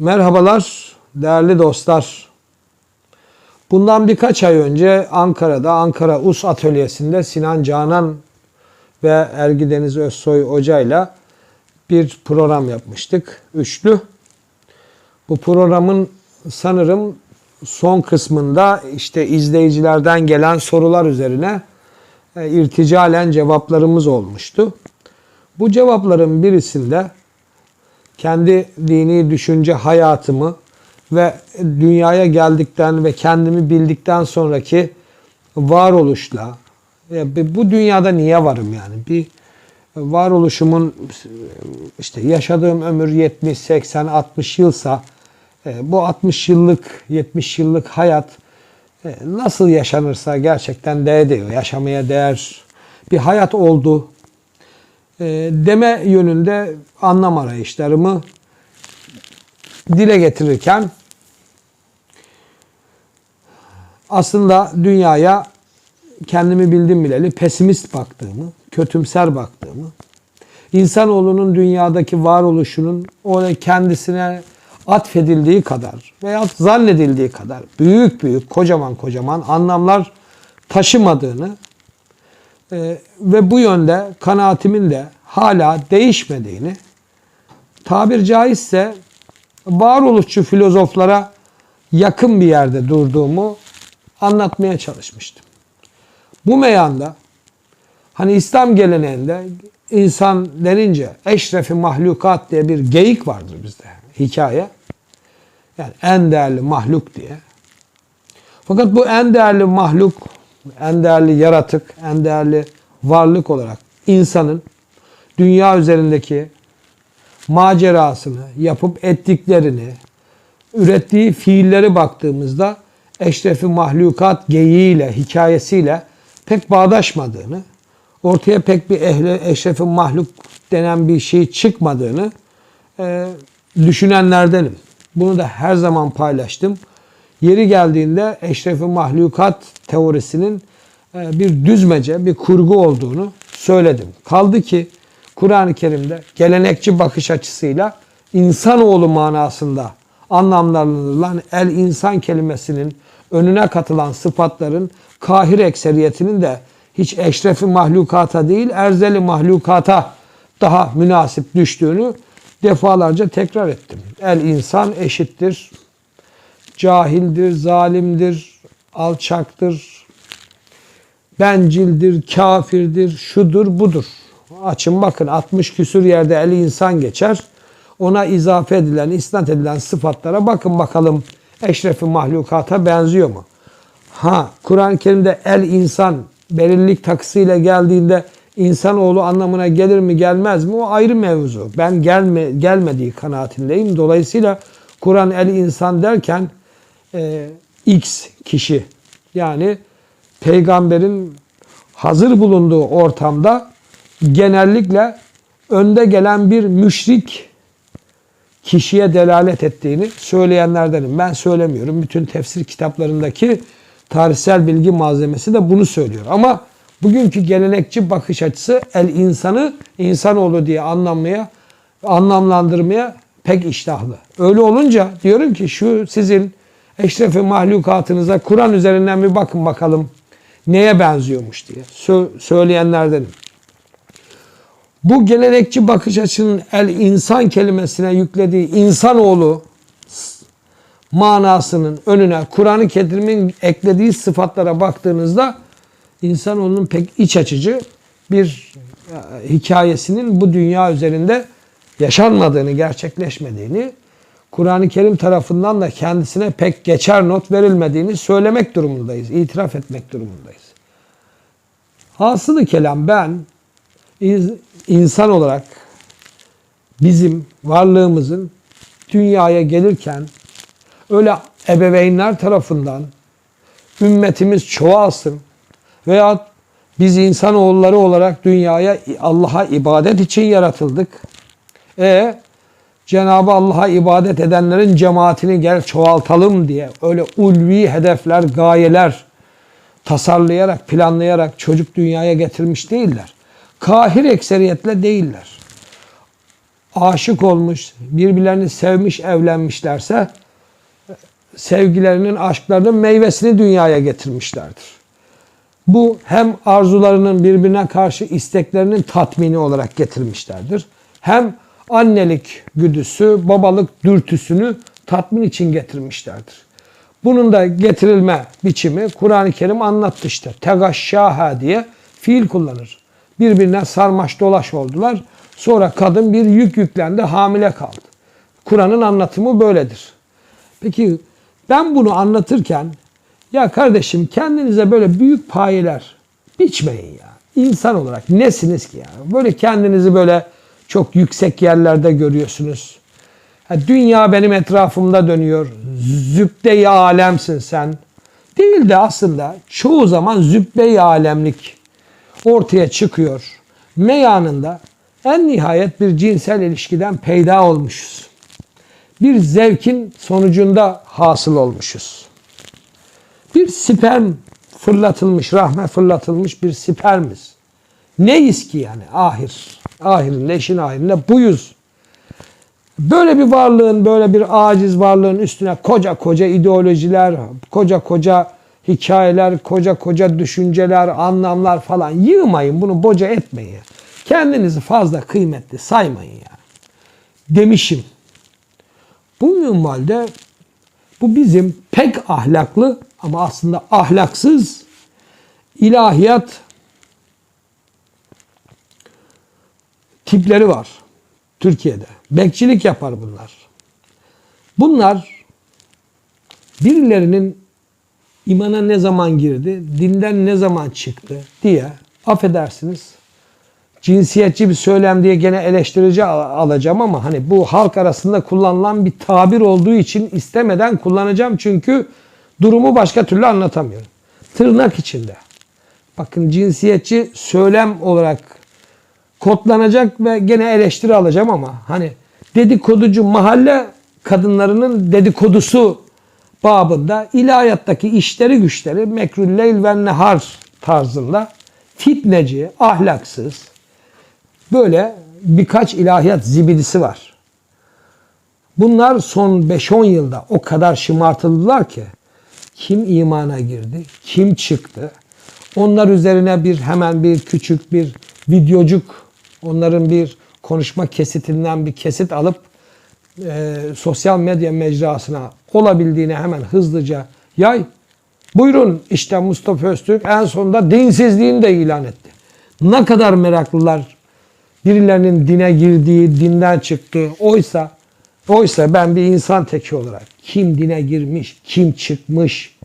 Merhabalar değerli dostlar. Bundan birkaç ay önce Ankara'da Ankara US Atölyesi'nde Sinan Canan ve Ergideniz Özsoy hocayla bir program yapmıştık. Üçlü. Bu programın sanırım son kısmında işte izleyicilerden gelen sorular üzerine e, irticalen cevaplarımız olmuştu. Bu cevapların birisinde kendi dini düşünce hayatımı ve dünyaya geldikten ve kendimi bildikten sonraki varoluşla ya bu dünyada niye varım yani? Bir varoluşumun işte yaşadığım ömür 70 80 60 yılsa e, bu 60 yıllık 70 yıllık hayat e, nasıl yaşanırsa gerçekten değer yaşamaya değer bir hayat oldu deme yönünde anlam arayışlarımı dile getirirken aslında dünyaya kendimi bildim bileli pesimist baktığımı, kötümser baktığımı, insanoğlunun dünyadaki varoluşunun o kendisine atfedildiği kadar veya zannedildiği kadar büyük büyük, kocaman kocaman anlamlar taşımadığını e, ve bu yönde kanaatimin de hala değişmediğini tabir caizse varoluşçu filozoflara yakın bir yerde durduğumu anlatmaya çalışmıştım. Bu meyanda hani İslam geleneğinde insan denince eşrefi mahlukat diye bir geyik vardır bizde hikaye. Yani en değerli mahluk diye. Fakat bu en değerli mahluk, en değerli yaratık, en değerli varlık olarak insanın dünya üzerindeki macerasını, yapıp ettiklerini, ürettiği fiilleri baktığımızda eşrefi mahlukat geyiğiyle, hikayesiyle pek bağdaşmadığını, ortaya pek bir ehli, eşrefi mahluk denen bir şey çıkmadığını e, düşünenlerdenim. Bunu da her zaman paylaştım. Yeri geldiğinde eşrefi mahlukat teorisinin e, bir düzmece, bir kurgu olduğunu söyledim. Kaldı ki Kur'an-ı Kerim'de gelenekçi bakış açısıyla insanoğlu manasında anlamlandırılan el insan kelimesinin önüne katılan sıfatların kahir ekseriyetinin de hiç eşrefi mahlukata değil erzeli mahlukata daha münasip düştüğünü defalarca tekrar ettim. El insan eşittir, cahildir, zalimdir, alçaktır, bencildir, kafirdir, şudur, budur. Açın bakın 60 küsür yerde eli insan geçer. Ona izafe edilen, isnat edilen sıfatlara bakın bakalım eşrefi mahlukata benziyor mu? Ha Kur'an-ı Kerim'de el insan belirlilik takısıyla geldiğinde insanoğlu anlamına gelir mi gelmez mi o ayrı mevzu. Ben gelme, gelmediği kanaatindeyim. Dolayısıyla Kur'an el insan derken e, X kişi yani peygamberin hazır bulunduğu ortamda genellikle önde gelen bir müşrik kişiye delalet ettiğini söyleyenlerdenim. Ben söylemiyorum. Bütün tefsir kitaplarındaki tarihsel bilgi malzemesi de bunu söylüyor. Ama bugünkü gelenekçi bakış açısı el insanı insanoğlu diye anlamaya, anlamlandırmaya pek iştahlı. Öyle olunca diyorum ki şu sizin eşrefi mahlukatınıza Kur'an üzerinden bir bakın bakalım neye benziyormuş diye Sö- söyleyenlerdenim. Bu gelenekçi bakış açının el insan kelimesine yüklediği insanoğlu manasının önüne Kur'an-ı Kerim'in eklediği sıfatlara baktığınızda insanoğlunun pek iç açıcı bir e, hikayesinin bu dünya üzerinde yaşanmadığını, gerçekleşmediğini, Kur'an-ı Kerim tarafından da kendisine pek geçer not verilmediğini söylemek durumundayız, itiraf etmek durumundayız. Hasılı kelam ben insan olarak bizim varlığımızın dünyaya gelirken öyle ebeveynler tarafından ümmetimiz çoğalsın veya biz insan oğulları olarak dünyaya Allah'a ibadet için yaratıldık. E Cenabı Allah'a ibadet edenlerin cemaatini gel çoğaltalım diye öyle ulvi hedefler, gayeler tasarlayarak, planlayarak çocuk dünyaya getirmiş değiller kahir ekseriyetle değiller. aşık olmuş, birbirlerini sevmiş, evlenmişlerse sevgilerinin, aşklarının meyvesini dünyaya getirmişlerdir. Bu hem arzularının birbirine karşı isteklerinin tatmini olarak getirmişlerdir. Hem annelik güdüsü, babalık dürtüsünü tatmin için getirmişlerdir. Bunun da getirilme biçimi Kur'an-ı Kerim anlattı işte. Tegaşşaha diye fiil kullanır. Birbirine sarmaş dolaş oldular. Sonra kadın bir yük yüklendi, hamile kaldı. Kur'an'ın anlatımı böyledir. Peki ben bunu anlatırken ya kardeşim kendinize böyle büyük payeler biçmeyin ya. İnsan olarak nesiniz ki ya? Böyle kendinizi böyle çok yüksek yerlerde görüyorsunuz. Ha, dünya benim etrafımda dönüyor. Zübde-i alemsin sen. Değil de aslında çoğu zaman zübde-i alemlik ortaya çıkıyor. Meyanında en nihayet bir cinsel ilişkiden peyda olmuşuz. Bir zevkin sonucunda hasıl olmuşuz. Bir sperm fırlatılmış, rahme fırlatılmış bir spermiz. Neyiz ki yani ahir? Ahirinde, işin ahirinde buyuz. Böyle bir varlığın, böyle bir aciz varlığın üstüne koca koca ideolojiler, koca koca hikayeler, koca koca düşünceler, anlamlar falan yığmayın. Bunu boca etmeyin. Kendinizi fazla kıymetli saymayın ya. Demişim. Bu minvalde bu bizim pek ahlaklı ama aslında ahlaksız ilahiyat tipleri var Türkiye'de. Bekçilik yapar bunlar. Bunlar birilerinin imana ne zaman girdi, dinden ne zaman çıktı diye affedersiniz cinsiyetçi bir söylem diye gene eleştirici al- alacağım ama hani bu halk arasında kullanılan bir tabir olduğu için istemeden kullanacağım çünkü durumu başka türlü anlatamıyorum. Tırnak içinde. Bakın cinsiyetçi söylem olarak kodlanacak ve gene eleştiri alacağım ama hani dedikoducu mahalle kadınlarının dedikodusu babında ilahiyattaki işleri güçleri mekrülleyl ve nehar tarzında fitneci, ahlaksız böyle birkaç ilahiyat zibidisi var. Bunlar son 5-10 yılda o kadar şımartıldılar ki kim imana girdi, kim çıktı. Onlar üzerine bir hemen bir küçük bir videocuk, onların bir konuşma kesitinden bir kesit alıp e, sosyal medya mecrasına olabildiğine hemen hızlıca yay. Buyurun işte Mustafa Öztürk en sonunda dinsizliğini de ilan etti. Ne kadar meraklılar birilerinin dine girdiği, dinden çıktığı. Oysa oysa ben bir insan teki olarak kim dine girmiş, kim çıkmış,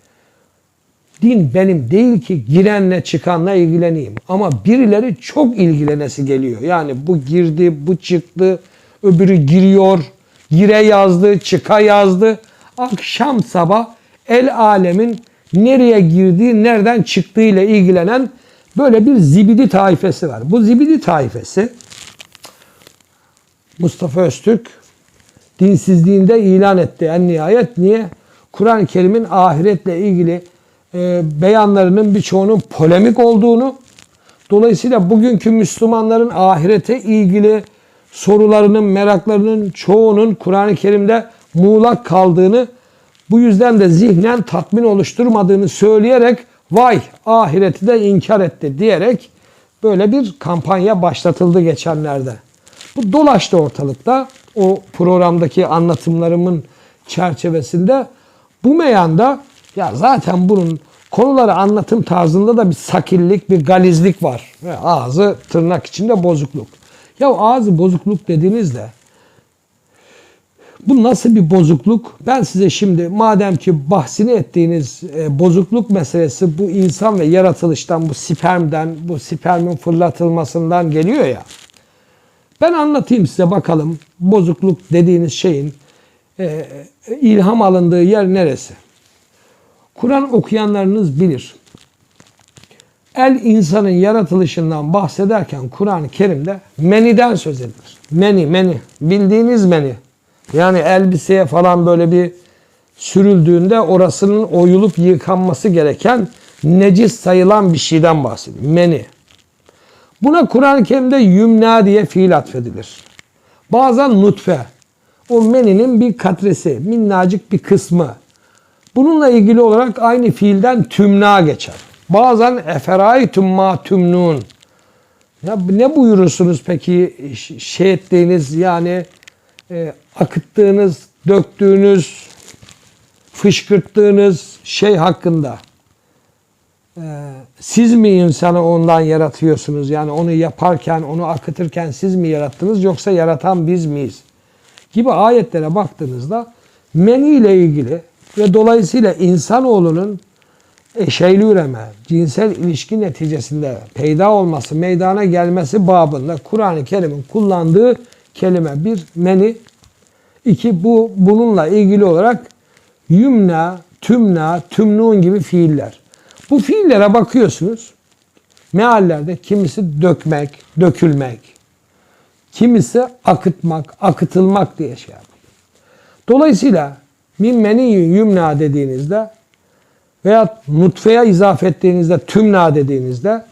din benim değil ki girenle çıkanla ilgileneyim. Ama birileri çok ilgilenesi geliyor. Yani bu girdi, bu çıktı, öbürü giriyor, gire yazdı, çıka yazdı. Akşam sabah el alemin nereye girdiği, nereden çıktığı ile ilgilenen böyle bir zibidi taifesi var. Bu zibidi taifesi Mustafa Öztürk dinsizliğinde ilan etti en nihayet. Niye? Kur'an-ı Kerim'in ahiretle ilgili e, beyanlarının birçoğunun polemik olduğunu, dolayısıyla bugünkü Müslümanların ahirete ilgili sorularının, meraklarının çoğunun Kur'an-ı Kerim'de muğlak kaldığını, bu yüzden de zihnen tatmin oluşturmadığını söyleyerek vay ahireti de inkar etti diyerek böyle bir kampanya başlatıldı geçenlerde. Bu dolaştı ortalıkta. O programdaki anlatımlarımın çerçevesinde bu meyanda ya zaten bunun konuları anlatım tarzında da bir sakillik, bir galizlik var. Ağzı tırnak içinde bozukluk. Ya ağzı bozukluk dediğinizde bu nasıl bir bozukluk? Ben size şimdi madem ki bahsini ettiğiniz e, bozukluk meselesi bu insan ve yaratılıştan, bu spermden, bu spermin fırlatılmasından geliyor ya. Ben anlatayım size bakalım bozukluk dediğiniz şeyin e, ilham alındığı yer neresi? Kur'an okuyanlarınız bilir. El insanın yaratılışından bahsederken Kur'an-ı Kerim'de meniden söz edilir. Meni, meni. Bildiğiniz meni. Yani elbiseye falan böyle bir sürüldüğünde orasının oyulup yıkanması gereken necis sayılan bir şeyden bahsediyor. Meni. Buna Kur'an-ı Kerim'de yümna diye fiil atfedilir. Bazen nutfe. O meninin bir katresi, minnacık bir kısmı. Bununla ilgili olarak aynı fiilden tümna geçer. Bazen eferaytum ma tümnun. Ya ne buyurursunuz peki şey ettiğiniz yani e, akıttığınız, döktüğünüz, fışkırttığınız şey hakkında? E, siz mi insanı ondan yaratıyorsunuz? Yani onu yaparken, onu akıtırken siz mi yarattınız yoksa yaratan biz miyiz? Gibi ayetlere baktığınızda meni ile ilgili ve dolayısıyla insanoğlunun eşeyli üreme, cinsel ilişki neticesinde peyda olması, meydana gelmesi babında Kur'an-ı Kerim'in kullandığı kelime bir meni, iki bu bununla ilgili olarak yümna, tümna, tümnun gibi fiiller. Bu fiillere bakıyorsunuz. Meallerde kimisi dökmek, dökülmek, kimisi akıtmak, akıtılmak diye şey yapıyor. Dolayısıyla min meniyyün yümna dediğinizde veya nutfeye izafe ettiğinizde tümna dediğinizde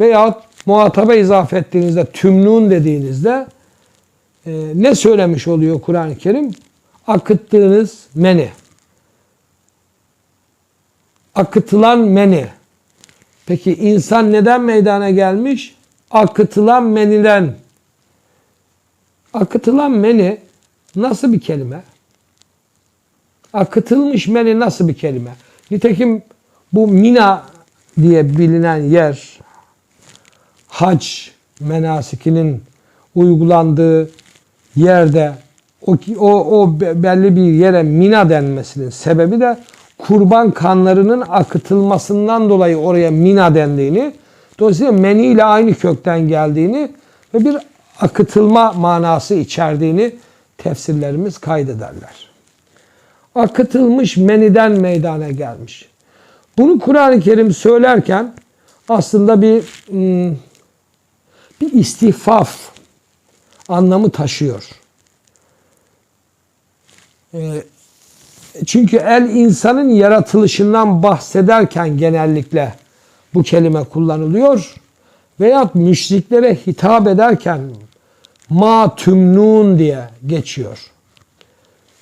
veya muhataba izafe ettiğinizde tümnun dediğinizde e, ne söylemiş oluyor Kur'an-ı Kerim? Akıttığınız meni. Akıtılan meni. Peki insan neden meydana gelmiş? Akıtılan meniden. Akıtılan meni nasıl bir kelime? Akıtılmış meni nasıl bir kelime? Nitekim bu Mina diye bilinen yer hac menasikinin uygulandığı yerde o, o, o belli bir yere Mina denmesinin sebebi de kurban kanlarının akıtılmasından dolayı oraya Mina dendiğini, dolayısıyla meni ile aynı kökten geldiğini ve bir akıtılma manası içerdiğini tefsirlerimiz kaydederler. Akıtılmış meniden meydana gelmiş. Bunu Kur'an-ı Kerim söylerken aslında bir hmm, bir istihfaf anlamı taşıyor. Ee, çünkü el insanın yaratılışından bahsederken genellikle bu kelime kullanılıyor. Veyahut müşriklere hitap ederken ma tümnun diye geçiyor.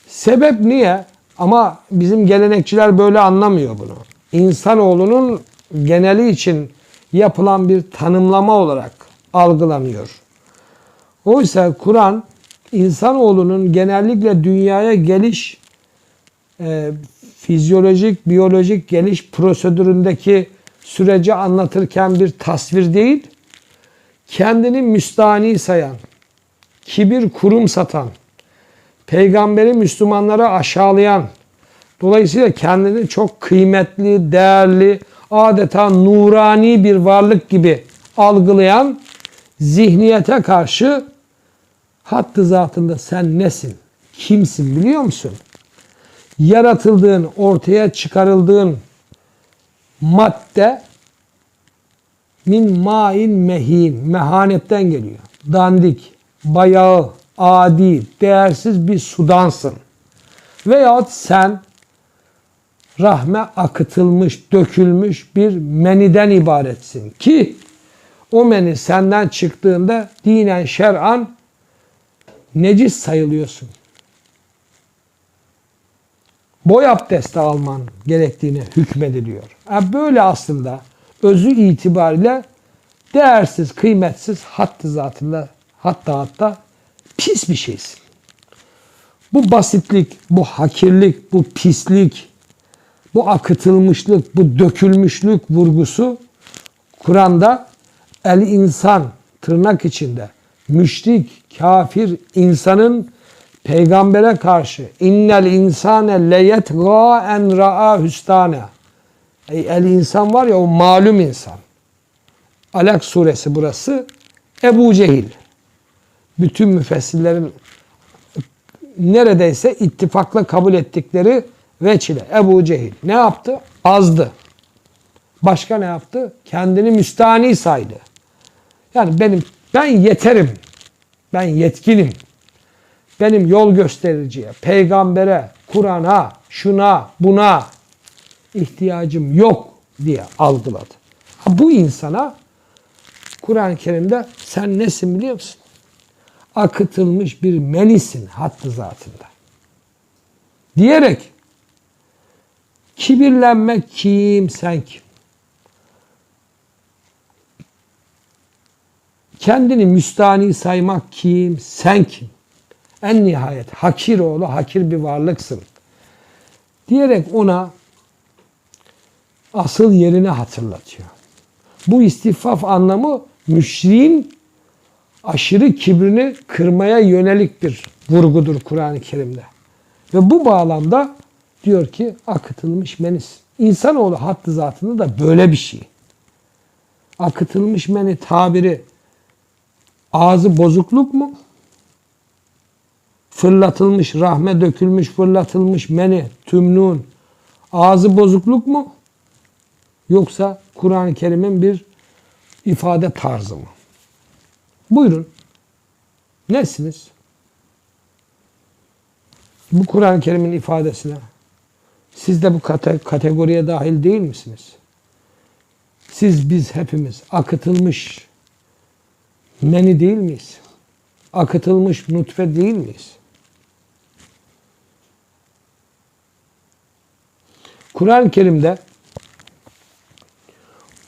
Sebep niye? Ama bizim gelenekçiler böyle anlamıyor bunu. İnsanoğlunun geneli için yapılan bir tanımlama olarak algılanıyor. Oysa Kur'an insanoğlunun genellikle dünyaya geliş e, fizyolojik, biyolojik geliş prosedüründeki süreci anlatırken bir tasvir değil, kendini müstani sayan, kibir kurum satan, peygamberi Müslümanlara aşağılayan, dolayısıyla kendini çok kıymetli, değerli, adeta nurani bir varlık gibi algılayan zihniyete karşı hattı zatında sen nesin, kimsin biliyor musun? Yaratıldığın, ortaya çıkarıldığın madde min main mehin, mehanetten geliyor. Dandik, bayağı, adi, değersiz bir sudansın. Veyahut sen rahme akıtılmış, dökülmüş bir meniden ibaretsin ki o meni senden çıktığında dinen şer'an necis sayılıyorsun. Boy abdesti alman gerektiğini hükmediliyor. Yani böyle aslında özü itibariyle değersiz, kıymetsiz, hattı zatında hatta hatta pis bir şeysin. Bu basitlik, bu hakirlik, bu pislik, bu akıtılmışlık, bu dökülmüşlük vurgusu Kur'an'da el insan tırnak içinde müşrik, kafir insanın peygambere karşı innel insane leyetgâ en ra'a hüstâne Ey el insan var ya o malum insan. Alak suresi burası. Ebu Cehil. Bütün müfessirlerin neredeyse ittifakla kabul ettikleri veçile. Ebu Cehil. Ne yaptı? Azdı. Başka ne yaptı? Kendini müstani saydı. Yani benim ben yeterim. Ben yetkinim. Benim yol göstericiye, peygambere, Kur'an'a, şuna, buna ihtiyacım yok diye algıladı. Ha, bu insana Kur'an-ı Kerim'de sen nesin biliyor musun? Akıtılmış bir menisin hattı zatında. Diyerek kibirlenmek kim sen kim? Kendini müstani saymak kim sen kim? En nihayet hakir oğlu hakir bir varlıksın. Diyerek ona asıl yerini hatırlatıyor. Bu istifaf anlamı müşriğin aşırı kibrini kırmaya yönelik bir vurgudur Kur'an-ı Kerim'de. Ve bu bağlamda diyor ki akıtılmış menis. İnsanoğlu hattı zatında da böyle bir şey. Akıtılmış meni tabiri ağzı bozukluk mu? Fırlatılmış, rahme dökülmüş, fırlatılmış meni, tümnun ağzı bozukluk mu? Yoksa Kur'an-ı Kerim'in bir ifade tarzı mı? Buyurun. Nesiniz? Bu Kur'an-ı Kerim'in ifadesine. Siz de bu kate- kategoriye dahil değil misiniz? Siz biz hepimiz akıtılmış meni değil miyiz? Akıtılmış nutfe değil miyiz? Kur'an-ı Kerim'de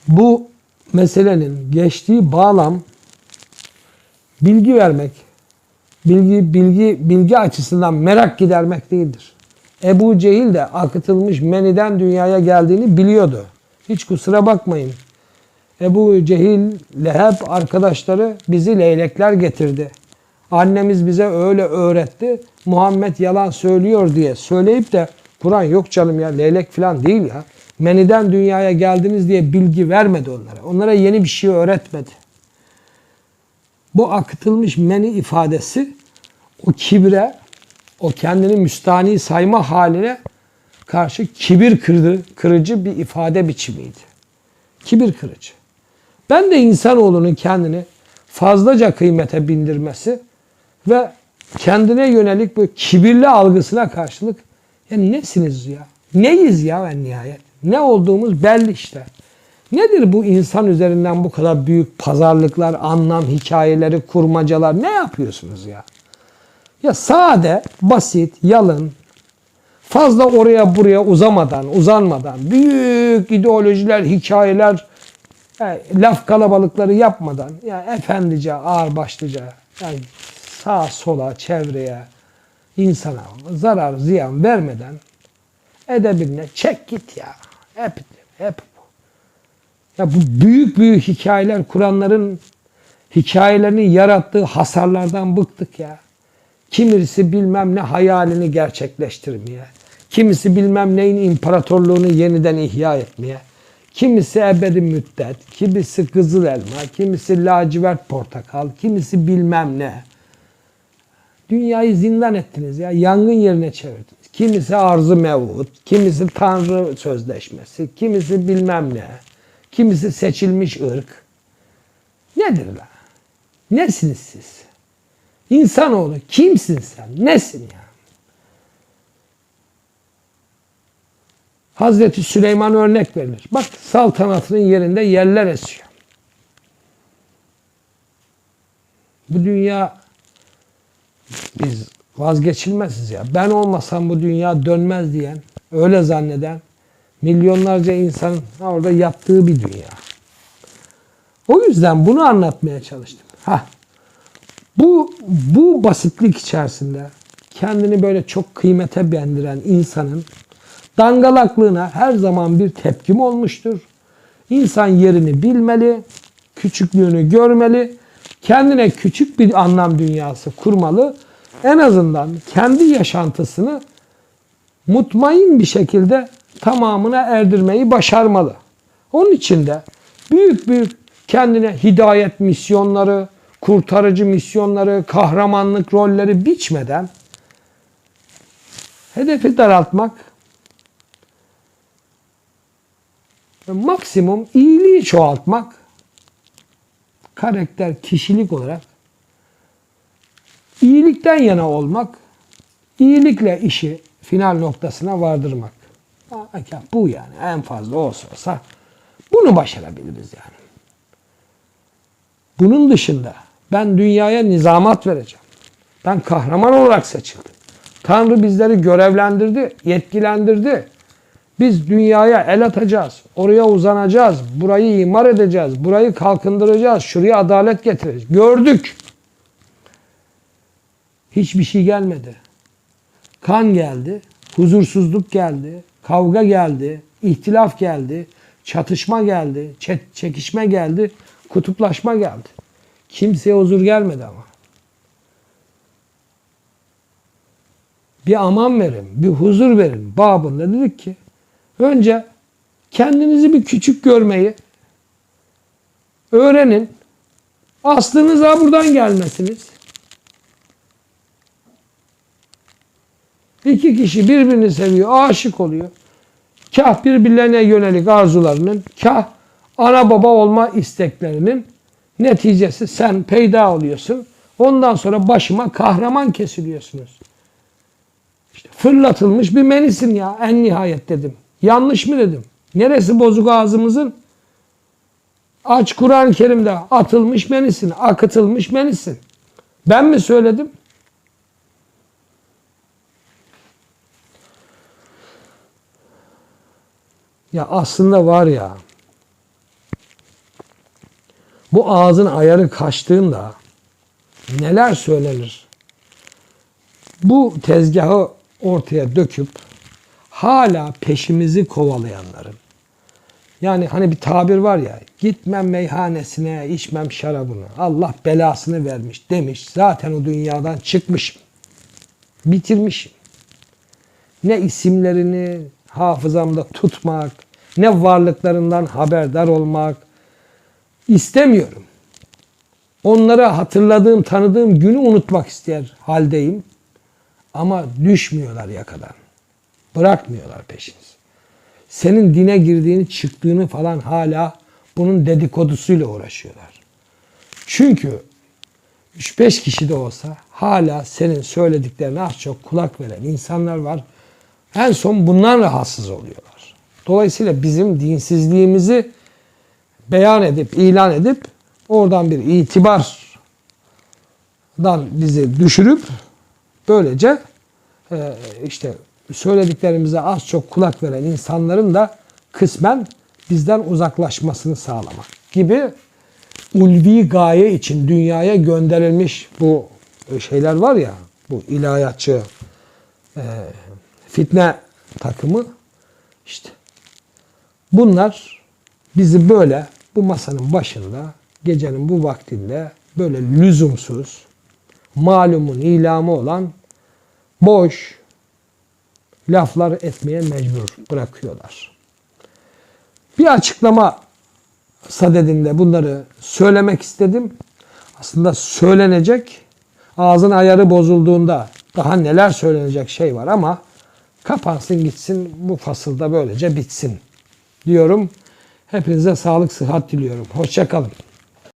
bu meselenin geçtiği bağlam bilgi vermek, bilgi bilgi bilgi açısından merak gidermek değildir. Ebu Cehil de akıtılmış meniden dünyaya geldiğini biliyordu. Hiç kusura bakmayın. Ebu Cehil, Leheb arkadaşları bizi leylekler getirdi. Annemiz bize öyle öğretti. Muhammed yalan söylüyor diye söyleyip de Kur'an yok canım ya leylek falan değil ya. Meniden dünyaya geldiniz diye bilgi vermedi onlara. Onlara yeni bir şey öğretmedi. Bu akıtılmış meni ifadesi o kibre, o kendini müstani sayma haline karşı kibir kırdı, kırıcı bir ifade biçimiydi. Kibir kırıcı. Ben de insanoğlunun kendini fazlaca kıymete bindirmesi ve kendine yönelik bu kibirli algısına karşılık ya nesiniz ya? Neyiz ya en nihayet? Ne olduğumuz belli işte. Nedir bu insan üzerinden bu kadar büyük pazarlıklar, anlam hikayeleri, kurmacalar? Ne yapıyorsunuz ya? Ya sade, basit, yalın, fazla oraya buraya uzamadan, uzanmadan, büyük ideolojiler, hikayeler, yani laf kalabalıkları yapmadan, yani efendice, ağır başlıca, yani sağa sola, çevreye, insana zarar, ziyan vermeden edebine çek git ya. Hep, hep. Ya bu büyük büyük hikayeler kuranların hikayelerinin yarattığı hasarlardan bıktık ya. Kimisi bilmem ne hayalini gerçekleştirmeye, kimisi bilmem neyin imparatorluğunu yeniden ihya etmeye, kimisi ebedi müddet, kimisi kızıl elma, kimisi lacivert portakal, kimisi bilmem ne. Dünyayı zindan ettiniz ya, yangın yerine çevirdiniz. Kimisi arzu mevhut, kimisi tanrı sözleşmesi, kimisi bilmem ne, kimisi seçilmiş ırk. Nedir la? Nesiniz siz? İnsanoğlu kimsin sen? Nesin ya? Hazreti Süleyman örnek verilir. Bak saltanatının yerinde yerler esiyor. Bu dünya biz vazgeçilmeziz ya. Ben olmasam bu dünya dönmez diyen, öyle zanneden milyonlarca insanın orada yaptığı bir dünya. O yüzden bunu anlatmaya çalıştım. Ha. Bu bu basitlik içerisinde kendini böyle çok kıymete bendiren insanın dangalaklığına her zaman bir tepkim olmuştur. İnsan yerini bilmeli, küçüklüğünü görmeli, kendine küçük bir anlam dünyası kurmalı. En azından kendi yaşantısını mutmain bir şekilde tamamına erdirmeyi başarmalı. Onun için de büyük büyük kendine hidayet misyonları, kurtarıcı misyonları, kahramanlık rolleri biçmeden hedefi daraltmak maksimum iyiliği çoğaltmak karakter, kişilik olarak iyilikten yana olmak, iyilikle işi final noktasına vardırmak. Ha, Bu yani en fazla olsa olsa bunu başarabiliriz yani. Bunun dışında Ben dünyaya nizamat vereceğim. Ben kahraman olarak seçildim. Tanrı bizleri görevlendirdi, yetkilendirdi. Biz dünyaya el atacağız, oraya uzanacağız, burayı imar edeceğiz, burayı kalkındıracağız, şuraya adalet getireceğiz. Gördük. Hiçbir şey gelmedi. Kan geldi, huzursuzluk geldi, kavga geldi, ihtilaf geldi, çatışma geldi, çe- çekişme geldi, kutuplaşma geldi. Kimseye huzur gelmedi ama. Bir aman verin, bir huzur verin babında dedik ki önce kendinizi bir küçük görmeyi öğrenin. Aslınıza buradan gelmesiniz. İki kişi birbirini seviyor, aşık oluyor. Kah birbirlerine yönelik arzularının, kah ana baba olma isteklerinin neticesi sen peyda oluyorsun. Ondan sonra başıma kahraman kesiliyorsunuz. İşte fırlatılmış bir menisin ya en nihayet dedim. Yanlış mı dedim? Neresi bozuk ağzımızın? Aç Kur'an-ı Kerim'de atılmış menisin, akıtılmış menisin. Ben mi söyledim? Ya aslında var ya bu ağzın ayarı kaçtığında neler söylenir? Bu tezgahı ortaya döküp hala peşimizi kovalayanların yani hani bir tabir var ya gitmem meyhanesine içmem şarabını Allah belasını vermiş demiş zaten o dünyadan çıkmışım bitirmişim ne isimlerini hafızamda tutmak, ne varlıklarından haberdar olmak istemiyorum. Onları hatırladığım, tanıdığım günü unutmak ister haldeyim. Ama düşmüyorlar yakadan. Bırakmıyorlar peşinizi. Senin dine girdiğini, çıktığını falan hala bunun dedikodusuyla uğraşıyorlar. Çünkü 3-5 kişi de olsa hala senin söylediklerine az çok kulak veren insanlar var. En son bundan rahatsız oluyorlar. Dolayısıyla bizim dinsizliğimizi beyan edip, ilan edip oradan bir itibardan bizi düşürüp böylece e, işte söylediklerimize az çok kulak veren insanların da kısmen bizden uzaklaşmasını sağlamak gibi ulvi gaye için dünyaya gönderilmiş bu şeyler var ya, bu ilahiyatçı e, fitne takımı işte bunlar bizi böyle bu masanın başında gecenin bu vaktinde böyle lüzumsuz malumun ilamı olan boş laflar etmeye mecbur bırakıyorlar. Bir açıklama sadedinde bunları söylemek istedim. Aslında söylenecek ağzın ayarı bozulduğunda daha neler söylenecek şey var ama kapansın gitsin bu fasılda böylece bitsin diyorum. Hepinize sağlık sıhhat diliyorum. Hoşçakalın.